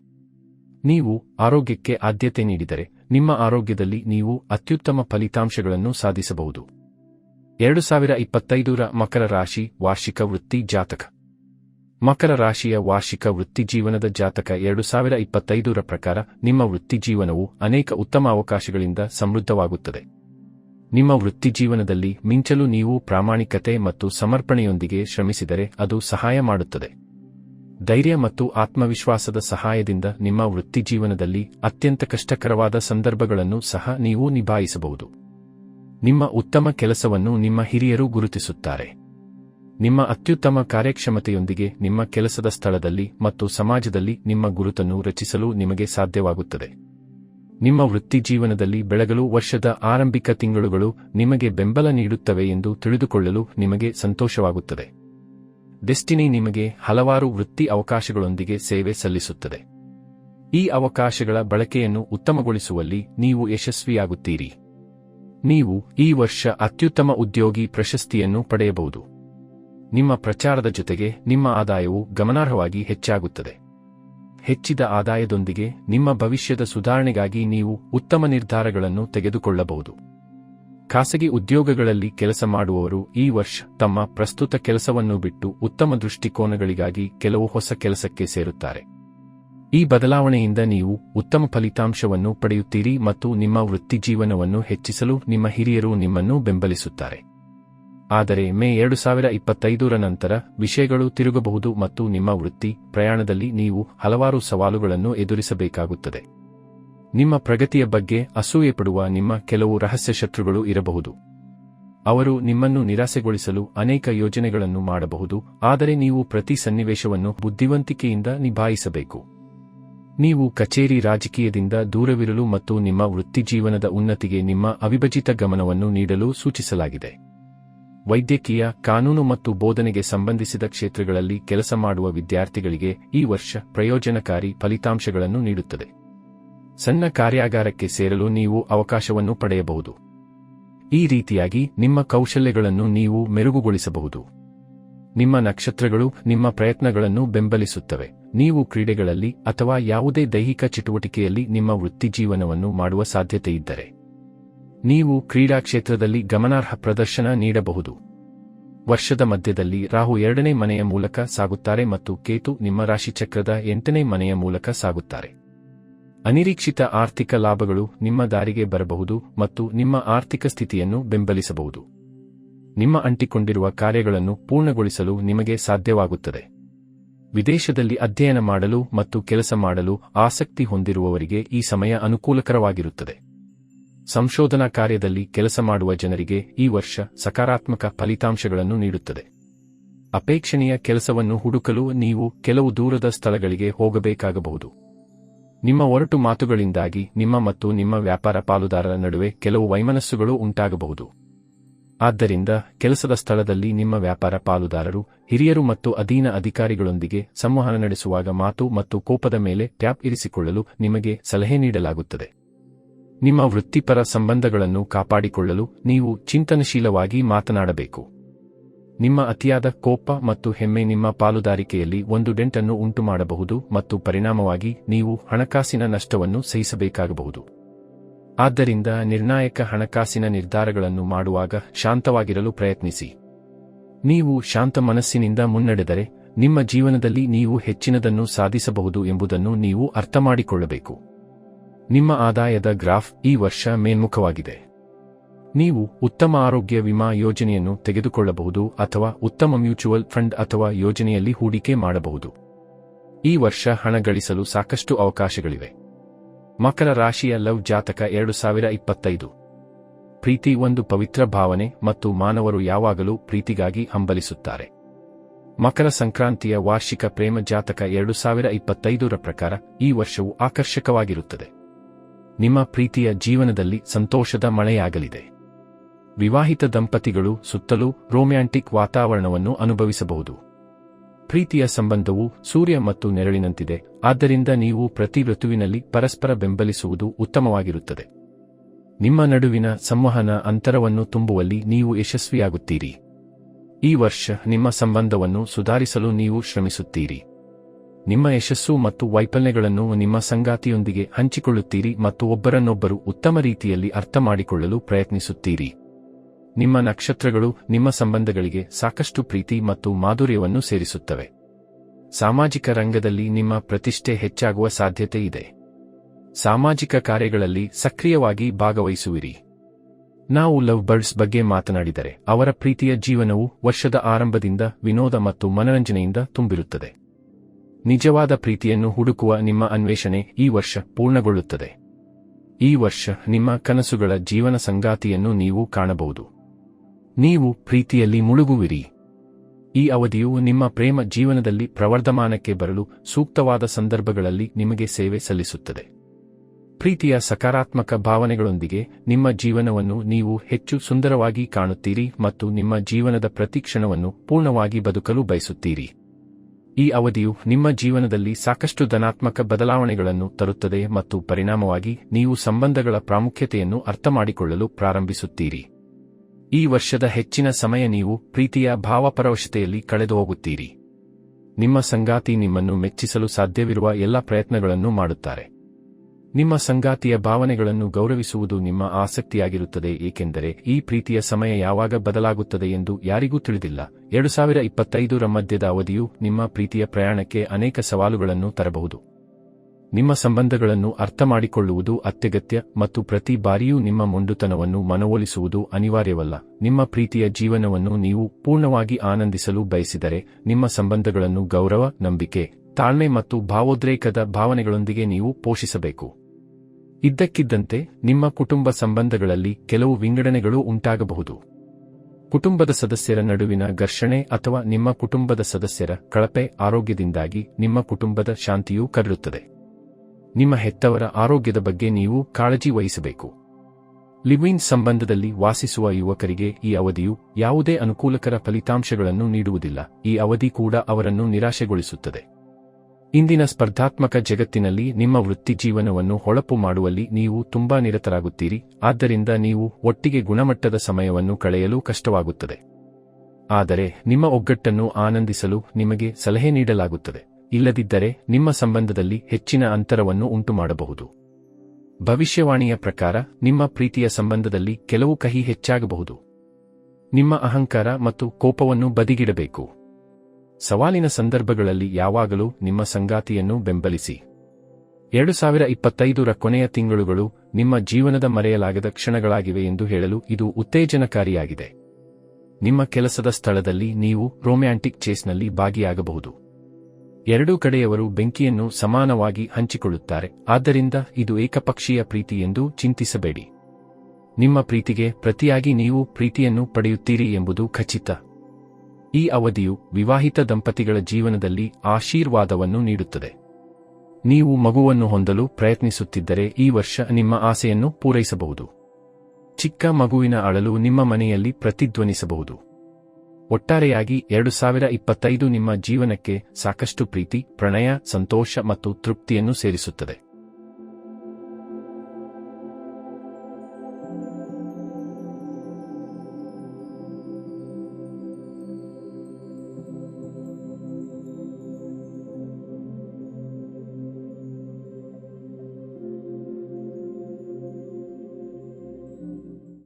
ನೀವು ಆರೋಗ್ಯಕ್ಕೆ ಆದ್ಯತೆ ನೀಡಿದರೆ, ನಿಮ್ಮ ಆರೋಗ್ಯದಲ್ಲಿ ನೀವು ಅತ್ಯುತ್ತಮ ಫಲಿತಾಂಶಗಳನ್ನು ಸಾಧಿಸಬಹುದು. ಎರಡು ಸಾವಿರ ಇಪ್ಪತ್ತೈದರ ಮಕರ ರಾಶಿ ವಾರ್ಷಿಕ ವೃತ್ತಿ ಜಾತಕ. ಮಕರ ರಾಶಿಯ ವಾರ್ಷಿಕ ವೃತ್ತಿ ಜೀವನದ ಜಾತಕ ಎರಡು ಸಾವಿರ ಇಪ್ಪತ್ತೈದರ ಪ್ರಕಾರ ನಿಮ್ಮ ವೃತ್ತಿ ಜೀವನವು ಅನೇಕ ಉತ್ತಮ ಅವಕಾಶಗಳಿಂದ ಸಮೃದ್ಧವಾಗುತ್ತದೆ. ನಿಮ್ಮ ವೃತ್ತಿಜೀವನದಲ್ಲಿ ಮಿಂಚಲು ನೀವು ಪ್ರಾಮಾಣಿಕತೆ ಮತ್ತು ಸಮರ್ಪಣೆಯೊಂದಿಗೆ ಶ್ರಮಿಸಿದರೆ ಅದು ಸಹಾಯ ಮಾಡುತ್ತದೆ. ಧೈರ್ಯ ಮತ್ತು ಆತ್ಮವಿಶ್ವಾಸದ ಸಹಾಯದಿಂದ ನಿಮ್ಮ ವೃತ್ತಿಜೀವನದಲ್ಲಿ ಅತ್ಯಂತ ಕಷ್ಟಕರವಾದ ಸಂದರ್ಭಗಳನ್ನು ಸಹ ನೀವು ನಿಭಾಯಿಸಬಹುದು. ನಿಮ್ಮ ಉತ್ತಮ ಕೆಲಸವನ್ನು ನಿಮ್ಮ ಹಿರಿಯರು ಗುರುತಿಸುತ್ತಾರೆ. ನಿಮ್ಮ ಅತ್ಯುತ್ತಮ ಕಾರ್ಯಕ್ಷಮತೆಯೊಂದಿಗೆ ನಿಮ್ಮ ಕೆಲಸದ ಸ್ಥಳದಲ್ಲಿ ಮತ್ತು ಸಮಾಜದಲ್ಲಿ ನಿಮ್ಮ ಗುರುತನ್ನು ರಚಿಸಲು ನಿಮಗೆ ಸಾಧ್ಯವಾಗುತ್ತದೆ. ನಿಮ್ಮ ವೃತ್ತಿಜೀವನದಲ್ಲಿ ಬೆಳಗಲು ವರ್ಷದ ಆರಂಭಿಕ ತಿಂಗಳುಗಳು ನಿಮಗೆ ಬೆಂಬಲ ನೀಡುತ್ತವೆ ಎಂದು ತಿಳಿದುಕೊಳ್ಳಲು ನಿಮಗೆ ಸಂತೋಷವಾಗುತ್ತದೆ. ಡೆಸ್ಟಿನಿ ನಿಮಗೆ ಹಲವಾರು ವೃತ್ತಿ ಅವಕಾಶಗಳೊಂದಿಗೆ ಸೇವೆ ಸಲ್ಲಿಸುತ್ತದೆ. ಈ ಅವಕಾಶಗಳ ಬಳಕೆಯನ್ನು ಉತ್ತಮಗೊಳಿಸುವಲ್ಲಿ ನೀವು ಯಶಸ್ವಿಯಾಗುತ್ತೀರಿ. ನೀವು ಈ ವರ್ಷ ಅತ್ಯುತ್ತಮ ಉದ್ಯೋಗಿ ಪ್ರಶಸ್ತಿಯನ್ನು ಪಡೆಯಬಹುದು. ನಿಮ್ಮ ಪ್ರಚಾರದ ಜೊತೆಗೆ ನಿಮ್ಮ ಆದಾಯವು ಗಮನಾರ್ಹವಾಗಿ ಹೆಚ್ಚಾಗುತ್ತದೆ. ಹೆಚ್ಚಿದ ಆದಾಯದೊಂದಿಗೆ ನಿಮ್ಮ ಭವಿಷ್ಯದ ಸುಧಾರಣೆಗಾಗಿ ನೀವು ಉತ್ತಮ ನಿರ್ಧಾರಗಳನ್ನು ತೆಗೆದುಕೊಳ್ಳಬಹುದು. ಖಾಸಗಿ ಉದ್ಯೋಗಗಳಲ್ಲಿ ಕೆಲಸ ಮಾಡುವವರು ಈ ವರ್ಷ ತಮ್ಮ ಪ್ರಸ್ತುತ ಕೆಲಸವನ್ನು ಬಿಟ್ಟು ಉತ್ತಮ ದೃಷ್ಟಿಕೋನಗಳಿಗಾಗಿ ಕೆಲವು ಹೊಸ ಕೆಲಸಕ್ಕೆ ಸೇರುತ್ತಾರೆ. ಈ ಬದಲಾವಣೆಯಿಂದ ನೀವು ಉತ್ತಮ ಫಲಿತಾಂಶವನ್ನು ಪಡೆಯುತ್ತೀರಿ ಮತ್ತು ನಿಮ್ಮ ವೃತ್ತಿಜೀವನವನ್ನು ಹೆಚ್ಚಿಸಲು ನಿಮ್ಮ ಹಿರಿಯರು ನಿಮ್ಮನ್ನು ಬೆಂಬಲಿಸುತ್ತಾರೆ. ಆದರೆ ಮೇ ಎರಡು ಸಾವಿರ ಇಪ್ಪತ್ತೈದರ ನಂತರ ವಿಷಯಗಳು ತಿರುಗಬಹುದು ಮತ್ತು ನಿಮ್ಮ ವೃತ್ತಿ, ಪ್ರಯಾಣದಲ್ಲಿ ನೀವು ಹಲವಾರು ಸವಾಲುಗಳನ್ನು ಎದುರಿಸಬೇಕಾಗುತ್ತದೆ. ನಿಮ್ಮ ಪ್ರಗತಿಯ ಬಗ್ಗೆ ಅಸೂಯೆಪಡುವ ನಿಮ್ಮ ಕೆಲವು ರಹಸ್ಯ ಶತ್ರುಗಳು ಇರಬಹುದು. ಅವರು ನಿಮ್ಮನ್ನು ನಿರಾಸೆಗೊಳಿಸಲು ಅನೇಕ ಯೋಜನೆಗಳನ್ನು ಮಾಡಬಹುದು, ಆದರೆ ನೀವು ಪ್ರತಿ ಸನ್ನಿವೇಶವನ್ನು ಬುದ್ಧಿವಂತಿಕೆಯಿಂದ ನಿಭಾಯಿಸಬೇಕು. ನೀವು ಕಚೇರಿ ರಾಜಕೀಯದಿಂದ ದೂರವಿರಲು ಮತ್ತು ನಿಮ್ಮ ವೃತ್ತಿಜೀವನದ ಉನ್ನತಿಗೆ ನಿಮ್ಮ ಅವಿಭಜಿತ ಗಮನವನ್ನು ನೀಡಲು ಸೂಚಿಸಲಾಗಿದೆ. ವೈದ್ಯಕೀಯ, ಕಾನೂನು ಮತ್ತು ಬೋಧನೆಗೆ ಸಂಬಂಧಿಸಿದ ಕ್ಷೇತ್ರಗಳಲ್ಲಿ ಕೆಲಸ ಮಾಡುವ ವಿದ್ಯಾರ್ಥಿಗಳಿಗೆ ಈ ವರ್ಷ ಪ್ರಯೋಜನಕಾರಿ ಫಲಿತಾಂಶಗಳನ್ನು ನೀಡುತ್ತದೆ. ಸಣ್ಣ ಕಾರ್ಯಾಗಾರಕ್ಕೆ ಸೇರಲು ನೀವು ಅವಕಾಶವನ್ನು ಪಡೆಯಬಹುದು. ಈ ರೀತಿಯಾಗಿ ನಿಮ್ಮ ಕೌಶಲ್ಯಗಳನ್ನು ನೀವು ಮೆರುಗುಗೊಳಿಸಬಹುದು. ನಿಮ್ಮ ನಕ್ಷತ್ರಗಳು ನಿಮ್ಮ ಪ್ರಯತ್ನಗಳನ್ನು ಬೆಂಬಲಿಸುತ್ತವೆ. ನೀವು ಕ್ರೀಡೆಗಳಲ್ಲಿ ಅಥವಾ ಯಾವುದೇ ದೈಹಿಕ ಚಟುವಟಿಕೆಯಲ್ಲಿ ನಿಮ್ಮ ವೃತ್ತಿಜೀವನವನ್ನು ಮಾಡುವ ಸಾಧ್ಯತೆಯಿದ್ದರೆ. ನೀವು ಕ್ರೀಡಾ ಕ್ಷೇತ್ರದಲ್ಲಿ ಗಮನಾರ್ಹ ಪ್ರದರ್ಶನ ನೀಡಬಹುದು. ವರ್ಷದ ಮಧ್ಯದಲ್ಲಿ ರಾಹು ಎರಡನೇ ಮನೆಯ ಮೂಲಕ ಸಾಗುತ್ತಾರೆ ಮತ್ತು ಕೇತು ನಿಮ್ಮ ರಾಶಿಚಕ್ರದ ಎಂಟನೇ ಮನೆಯ ಮೂಲಕ ಸಾಗುತ್ತಾರೆ. ಅನಿರೀಕ್ಷಿತ ಆರ್ಥಿಕ ಲಾಭಗಳು ನಿಮ್ಮ ದಾರಿಗೆ ಬರಬಹುದು ಮತ್ತು ನಿಮ್ಮ ಆರ್ಥಿಕ ಸ್ಥಿತಿಯನ್ನು ಬೆಂಬಲಿಸಬಹುದು. ನಿಮ್ಮ ಅಂಟಿಕೊಂಡಿರುವ ಕಾರ್ಯಗಳನ್ನು ಪೂರ್ಣಗೊಳಿಸಲು ನಿಮಗೆ ಸಾಧ್ಯವಾಗುತ್ತದೆ. ವಿದೇಶದಲ್ಲಿ ಅಧ್ಯಯನ ಮಾಡಲು ಮತ್ತು ಕೆಲಸ ಮಾಡಲು ಆಸಕ್ತಿ ಹೊಂದಿರುವವರಿಗೆ ಈ ಸಮಯ ಅನುಕೂಲಕರವಾಗಿರುತ್ತದೆ. ಸಂಶೋಧನಾ ಕಾರ್ಯದಲ್ಲಿ ಕೆಲಸ ಮಾಡುವ ಜನರಿಗೆ ಈ ವರ್ಷ ಸಕಾರಾತ್ಮಕ ಫಲಿತಾಂಶಗಳನ್ನು ನೀಡುತ್ತದೆ. ಅಪೇಕ್ಷಣೀಯ ಕೆಲಸವನ್ನು ಹುಡುಕಲು ನೀವು ಕೆಲವು ದೂರದ ಸ್ಥಳಗಳಿಗೆ ಹೋಗಬೇಕಾಗಬಹುದು. ನಿಮ್ಮ ಒರಟು ಮಾತುಗಳಿಂದಾಗಿ ನಿಮ್ಮ ಮತ್ತು ನಿಮ್ಮ ವ್ಯಾಪಾರ ಪಾಲುದಾರರ ನಡುವೆ ಕೆಲವು ವೈಮನಸ್ಸುಗಳು ಉಂಟಾಗಬಹುದು. ಆದ್ದರಿಂದ ಕೆಲಸದ ಸ್ಥಳದಲ್ಲಿ ನಿಮ್ಮ ವ್ಯಾಪಾರ ಪಾಲುದಾರರು, ಹಿರಿಯರು ಮತ್ತು ಅಧೀನ ಅಧಿಕಾರಿಗಳೊಂದಿಗೆ ಸಂವಹನ ನಡೆಸುವಾಗ ಮಾತು ಮತ್ತು ಕೋಪದ ಮೇಲೆ ಟ್ಯಾಪ್ ಇರಿಸಿಕೊಳ್ಳಲು ನಿಮಗೆ ಸಲಹೆ ನೀಡಲಾಗುತ್ತದೆ. ನಿಮ್ಮ ವೃತ್ತಿಪರ ಸಂಬಂಧಗಳನ್ನು ಕಾಪಾಡಿಕೊಳ್ಳಲು ನೀವು ಚಿಂತನಶೀಲವಾಗಿ ಮಾತನಾಡಬೇಕು. ನಿಮ್ಮ ಅತಿಯಾದ ಕೋಪ ಮತ್ತು ಹೆಮ್ಮೆ ನಿಮ್ಮ ಪಾಲುದಾರಿಕೆಯಲ್ಲಿ ಒಂದು ಡೆಂಟನ್ನು ಉಂಟುಮಾಡಬಹುದು ಮತ್ತು ಪರಿಣಾಮವಾಗಿ ನೀವು ಹಣಕಾಸಿನ ನಷ್ಟವನ್ನು ಸಹಿಸಬೇಕಾಗಬಹುದು. ಆದ್ದರಿಂದ ನಿರ್ಣಾಯಕ ಹಣಕಾಸಿನ ನಿರ್ಧಾರಗಳನ್ನು ಮಾಡುವಾಗ ಶಾಂತವಾಗಿರಲು ಪ್ರಯತ್ನಿಸಿ. ನೀವು ಶಾಂತ ಮನಸ್ಸಿನಿಂದ ಮುನ್ನಡೆದರೆ ನಿಮ್ಮ ಜೀವನದಲ್ಲಿ ನೀವು ಹೆಚ್ಚಿನದನ್ನು ಸಾಧಿಸಬಹುದು ಎಂಬುದನ್ನು ನೀವು ಅರ್ಥಮಾಡಿಕೊಳ್ಳಬೇಕು. ನಿಮ್ಮ ಆದಾಯದ ಗ್ರಾಫ್ ಈ ವರ್ಷ ಮೇನ್ಮುಖವಾಗಿದೆ. ನೀವು ಉತ್ತಮ ಆರೋಗ್ಯ ವಿಮಾ ಯೋಜನೆಯನ್ನು ತೆಗೆದುಕೊಳ್ಳಬಹುದು ಅಥವಾ ಉತ್ತಮ ಮ್ಯೂಚುವಲ್ ಫಂಡ್ ಅಥವಾ ಯೋಜನೆಯಲ್ಲಿ ಹೂಡಿಕೆ ಮಾಡಬಹುದು. ಈ ವರ್ಷ ಹಣ ಗಳಿಸಲು ಸಾಕಷ್ಟು ಅವಕಾಶಗಳಿವೆ. ಮಕರ ರಾಶಿಯ ಲವ್ ಜಾತಕ ಎರಡು ಸಾವಿರ ಇಪ್ಪತ್ತೈದು. ಪ್ರೀತಿ ಒಂದು ಪವಿತ್ರ ಭಾವನೆ ಮತ್ತು ಮಾನವರು ಯಾವಾಗಲೂ ಪ್ರೀತಿಗಾಗಿ ಹಂಬಲಿಸುತ್ತಾರೆ. ಮಕರ ಸಂಕ್ರಾಂತಿಯ ವಾರ್ಷಿಕ ಪ್ರೇಮ ಜಾತಕ ಎರಡು ಸಾವಿರ ಇಪ್ಪತ್ತೈದರ ಪ್ರಕಾರ ಈ ವರ್ಷವು ಆಕರ್ಷಕವಾಗಿರುತ್ತದೆ. ನಿಮ್ಮ ಪ್ರೀತಿಯ ಜೀವನದಲ್ಲಿ ಸಂತೋಷದ ಮಳೆಯಾಗಲಿದೆ. ವಿವಾಹಿತ ದಂಪತಿಗಳು ಸುತ್ತಲೂ ರೋಮ್ಯಾಂಟಿಕ್ ವಾತಾವರಣವನ್ನು ಅನುಭವಿಸಬಹುದು. ಪ್ರೀತಿಯ ಸಂಬಂಧವು ಸೂರ್ಯ ಮತ್ತು ನೆರಳಿನಂತಿದೆ, ಆದ್ದರಿಂದ ನೀವು ಪ್ರತಿ ಋತುವಿನಲ್ಲಿ ಪರಸ್ಪರ ಬೆಂಬಲಿಸುವುದು ಉತ್ತಮವಾಗಿರುತ್ತದೆ. ನಿಮ್ಮ ನಡುವಿನ ಸಂವಹನ ಅಂತರವನ್ನು ತುಂಬುವಲ್ಲಿ ನೀವು ಯಶಸ್ವಿಯಾಗುತ್ತೀರಿ. ಈ ವರ್ಷ ನಿಮ್ಮ ಸಂಬಂಧವನ್ನು ಸುಧಾರಿಸಲು ನೀವು ಶ್ರಮಿಸುತ್ತೀರಿ. ನಿಮ್ಮ ಯಶಸ್ಸು ಮತ್ತು ವೈಫಲ್ಯಗಳನ್ನು ನಿಮ್ಮ ಸಂಗಾತಿಯೊಂದಿಗೆ ಹಂಚಿಕೊಳ್ಳುತ್ತೀರಿ ಮತ್ತು ಒಬ್ಬರನ್ನೊಬ್ಬರು ಉತ್ತಮ ರೀತಿಯಲ್ಲಿ ಅರ್ಥಮಾಡಿಕೊಳ್ಳಲು ಪ್ರಯತ್ನಿಸುತ್ತೀರಿ. ನಿಮ್ಮ ನಕ್ಷತ್ರಗಳು ನಿಮ್ಮ ಸಂಬಂಧಗಳಿಗೆ ಸಾಕಷ್ಟು ಪ್ರೀತಿ ಮತ್ತು ಮಾಧುರ್ಯವನ್ನು ಸೇರಿಸುತ್ತವೆ. ಸಾಮಾಜಿಕ ರಂಗದಲ್ಲಿ ನಿಮ್ಮ ಪ್ರತಿಷ್ಠೆ ಹೆಚ್ಚಾಗುವ ಸಾಧ್ಯತೆ ಇದೆ. ಸಾಮಾಜಿಕ ಕಾರ್ಯಗಳಲ್ಲಿ ಸಕ್ರಿಯವಾಗಿ ಭಾಗವಹಿಸುವಿರಿ. ನಾವು ಲವ್ ಬರ್ಡ್ಸ್ ಬಗ್ಗೆ ಮಾತನಾಡಿದರೆ ಅವರ ಪ್ರೀತಿಯ ಜೀವನವು ವರ್ಷದ ಆರಂಭದಿಂದ ವಿನೋದ ಮತ್ತು ಮನರಂಜನೆಯಿಂದ ತುಂಬಿರುತ್ತದೆ. ನಿಜವಾದ ಪ್ರೀತಿಯನ್ನು ಹುಡುಕುವ ನಿಮ್ಮ ಅನ್ವೇಷಣೆ ಈ ವರ್ಷ ಪೂರ್ಣಗೊಳ್ಳುತ್ತದೆ. ಈ ವರ್ಷ ನಿಮ್ಮ ಕನಸುಗಳ ಜೀವನ ಸಂಗಾತಿಯನ್ನು ನೀವು ಕಾಣಬಹುದು. ನೀವು ಪ್ರೀತಿಯಲ್ಲಿ ಮುಳುಗುವಿರಿ. ಈ ಅವಧಿಯು ನಿಮ್ಮ ಪ್ರೇಮ ಜೀವನದಲ್ಲಿ ಪ್ರವರ್ಧಮಾನಕ್ಕೆ ಬರಲು ಸೂಕ್ತವಾದ ಸಂದರ್ಭಗಳಲ್ಲಿ ನಿಮಗೆ ಸೇವೆ ಸಲ್ಲಿಸುತ್ತದೆ. ಪ್ರೀತಿಯ ಸಕಾರಾತ್ಮಕ ಭಾವನೆಗಳೊಂದಿಗೆ ನಿಮ್ಮ ಜೀವನವನ್ನು ನೀವು ಹೆಚ್ಚು ಸುಂದರವಾಗಿ ಕಾಣುತ್ತೀರಿ ಮತ್ತು ನಿಮ್ಮ ಜೀವನದ ಪ್ರತಿ ಕ್ಷಣವನ್ನು ಪೂರ್ಣವಾಗಿ ಬದುಕಲು ಬಯಸುತ್ತೀರಿ. ಈ ಅವಧಿಯು ನಿಮ್ಮ ಜೀವನದಲ್ಲಿ ಸಾಕಷ್ಟು ಧನಾತ್ಮಕ ಬದಲಾವಣೆಗಳನ್ನು ತರುತ್ತದೆ ಮತ್ತು ಪರಿಣಾಮವಾಗಿ ನೀವು ಸಂಬಂಧಗಳ ಪ್ರಾಮುಖ್ಯತೆಯನ್ನು ಅರ್ಥಮಾಡಿಕೊಳ್ಳಲು ಪ್ರಾರಂಭಿಸುತ್ತೀರಿ. ಈ ವರ್ಷದ ಹೆಚ್ಚಿನ ಸಮಯ ನೀವು ಪ್ರೀತಿಯ ಭಾವಪರವಶತೆಯಲ್ಲಿ ಕಳೆದುಹೋಗುತ್ತೀರಿ. ನಿಮ್ಮ ಸಂಗಾತಿ ನಿಮ್ಮನ್ನು ಮೆಚ್ಚಿಸಲು ಸಾಧ್ಯವಿರುವ ಎಲ್ಲ ಪ್ರಯತ್ನಗಳನ್ನು ಮಾಡುತ್ತಾರೆ. ನಿಮ್ಮ ಸಂಗಾತಿಯ ಭಾವನೆಗಳನ್ನು ಗೌರವಿಸುವುದು ನಿಮ್ಮ ಆಸಕ್ತಿಯಾಗಿರುತ್ತದೆ, ಏಕೆಂದರೆ ಈ ಪ್ರೀತಿಯ ಸಮಯ ಯಾವಾಗ ಬದಲಾಗುತ್ತದೆ ಎಂದು ಯಾರಿಗೂ ತಿಳಿದಿಲ್ಲ. ಎರಡು ಸಾವಿರ ಇಪ್ಪತ್ತೈದರ ಮಧ್ಯದ ಅವಧಿಯು ನಿಮ್ಮ ಪ್ರೀತಿಯ ಪ್ರಯಾಣಕ್ಕೆ ಅನೇಕ ಸವಾಲುಗಳನ್ನು ತರಬಹುದು. ನಿಮ್ಮ ಸಂಬಂಧಗಳನ್ನು ಅರ್ಥಮಾಡಿಕೊಳ್ಳುವುದು ಅತ್ಯಗತ್ಯ ಮತ್ತು ಪ್ರತಿ ಬಾರಿಯೂ ನಿಮ್ಮ ಮೊಂಡುತನವನ್ನು ಮನವೊಲಿಸುವುದು ಅನಿವಾರ್ಯವಲ್ಲ. ನಿಮ್ಮ ಪ್ರೀತಿಯ ಜೀವನವನ್ನು ನೀವು ಪೂರ್ಣವಾಗಿ ಆನಂದಿಸಲು ಬಯಸಿದರೆ ನಿಮ್ಮ ಸಂಬಂಧಗಳನ್ನು ಗೌರವ, ನಂಬಿಕೆ, ತಾಳ್ಮೆ ಮತ್ತು ಭಾವೋದ್ರೇಕದ ಭಾವನೆಗಳೊಂದಿಗೆ ನೀವು ಪೋಷಿಸಬೇಕು. ಇದ್ದಕ್ಕಿದ್ದಂತೆ ನಿಮ್ಮ ಕುಟುಂಬ ಸಂಬಂಧಗಳಲ್ಲಿ ಕೆಲವು ವಿಂಗಡಣೆಗಳು ಉಂಟಾಗಬಹುದು. ಕುಟುಂಬದ ಸದಸ್ಯರ ನಡುವಿನ ಘರ್ಷಣೆ ಅಥವಾ ನಿಮ್ಮ ಕುಟುಂಬದ ಸದಸ್ಯರ ಕಳಪೆ ಆರೋಗ್ಯದಿಂದಾಗಿ ನಿಮ್ಮ ಕುಟುಂಬದ ಶಾಂತಿಯೂ ಕರಡುತ್ತದೆ. ನಿಮ್ಮ ಹೆತ್ತವರ ಆರೋಗ್ಯದ ಬಗ್ಗೆ ನೀವು ಕಾಳಜಿ ವಹಿಸಬೇಕು. ಲಿವಿನ್ ಸಂಬಂಧದಲ್ಲಿ ವಾಸಿಸುವ ಯುವಕರಿಗೆ ಈ ಅವಧಿಯು ಯಾವುದೇ ಅನುಕೂಲಕರ ಫಲಿತಾಂಶಗಳನ್ನು ನೀಡುವುದಿಲ್ಲ. ಈ ಅವಧಿ ಕೂಡ ಅವರನ್ನು ನಿರಾಶೆಗೊಳಿಸುತ್ತದೆ. ಇಂದಿನ ಸ್ಪರ್ಧಾತ್ಮಕ ಜಗತ್ತಿನಲ್ಲಿ ನಿಮ್ಮ ವೃತ್ತಿ ಜೀವನವನ್ನು ಹೊಳಪು ಮಾಡುವಲ್ಲಿ ನೀವು ತುಂಬಾ ನಿರತರಾಗುತ್ತೀರಿ, ಆದ್ದರಿಂದ ನೀವು ಒಟ್ಟಿಗೆ ಗುಣಮಟ್ಟದ ಸಮಯವನ್ನು ಕಳೆಯಲು ಕಷ್ಟವಾಗುತ್ತದೆ. ಆದರೆ ನಿಮ್ಮ ಒಗ್ಗಟ್ಟನ್ನು ಆನಂದಿಸಲು ನಿಮಗೆ ಸಲಹೆ ನೀಡಲಾಗುತ್ತದೆ, ಇಲ್ಲದಿದ್ದರೆ ನಿಮ್ಮ ಸಂಬಂಧದಲ್ಲಿ ಹೆಚ್ಚಿನ ಅಂತರವನ್ನು ಉಂಟುಮಾಡಬಹುದು. ಭವಿಷ್ಯವಾಣಿಯ ಪ್ರಕಾರ, ನಿಮ್ಮ ಪ್ರೀತಿಯ ಸಂಬಂಧದಲ್ಲಿ ಕೆಲವು ಕಹಿ ಹೆಚ್ಚಾಗಬಹುದು. ನಿಮ್ಮ ಅಹಂಕಾರ ಮತ್ತು ಕೋಪವನ್ನು ಬದಿಗಿಡಬೇಕು. ಸವಾಲಿನ ಸಂದರ್ಭಗಳಲ್ಲಿ ಯಾವಾಗಲೂ ನಿಮ್ಮ ಸಂಗಾತಿಯನ್ನು ಬೆಂಬಲಿಸಿ. ಎರಡು ಸಾವಿರ ಇಪ್ಪತ್ತೈದರ ಕೊನೆಯ ತಿಂಗಳುಗಳು ನಿಮ್ಮ ಜೀವನದ ಮರೆಯಲಾಗದ ಕ್ಷಣಗಳಾಗಿವೆ ಎಂದು ಹೇಳಲು ಇದು ಉತ್ತೇಜನಕಾರಿಯಾಗಿದೆ. ನಿಮ್ಮ ಕೆಲಸದ ಸ್ಥಳದಲ್ಲಿ ನೀವು ರೊಮ್ಯಾಂಟಿಕ್ ಚೇಸ್ನಲ್ಲಿ ಭಾಗಿಯಾಗಬಹುದು. ಎರಡೂ ಕಡೆಯವರು ಬೆಂಕಿಯನ್ನು ಸಮಾನವಾಗಿ ಹಂಚಿಕೊಳ್ಳುತ್ತಾರೆ, ಆದ್ದರಿಂದ ಇದು ಏಕಪಕ್ಷೀಯ ಪ್ರೀತಿ ಎಂದು ಚಿಂತಿಸಬೇಡಿ. ನಿಮ್ಮ ಪ್ರೀತಿಗೆ ಪ್ರತಿಯಾಗಿ ನೀವು ಪ್ರೀತಿಯನ್ನು ಪಡೆಯುತ್ತೀರಿ ಎಂಬುದು ಖಚಿತ. ಈ ಅವಧಿಯು ವಿವಾಹಿತ ದಂಪತಿಗಳ ಜೀವನದಲ್ಲಿ ಆಶೀರ್ವಾದವನ್ನು ನೀಡುತ್ತದೆ. ನೀವು ಮಗುವನ್ನು ಹೊಂದಲು ಪ್ರಯತ್ನಿಸುತ್ತಿದ್ದರೆ ಈ ವರ್ಷ ನಿಮ್ಮ ಆಸೆಯನ್ನು ಪೂರೈಸಬಹುದು. ಚಿಕ್ಕ ಮಗುವಿನ ಅಳಲು ನಿಮ್ಮ ಮನೆಯಲ್ಲಿ ಪ್ರತಿಧ್ವನಿಸಬಹುದು. ಒಟ್ಟಾರೆಯಾಗಿ ಎರಡು ಸಾವಿರ ಇಪ್ಪತ್ತೈದು ನಿಮ್ಮ ಜೀವನಕ್ಕೆ ಸಾಕಷ್ಟು ಪ್ರೀತಿ, ಪ್ರಣಯ, ಸಂತೋಷ ಮತ್ತು ತೃಪ್ತಿಯನ್ನು ಸೇರಿಸುತ್ತದೆ.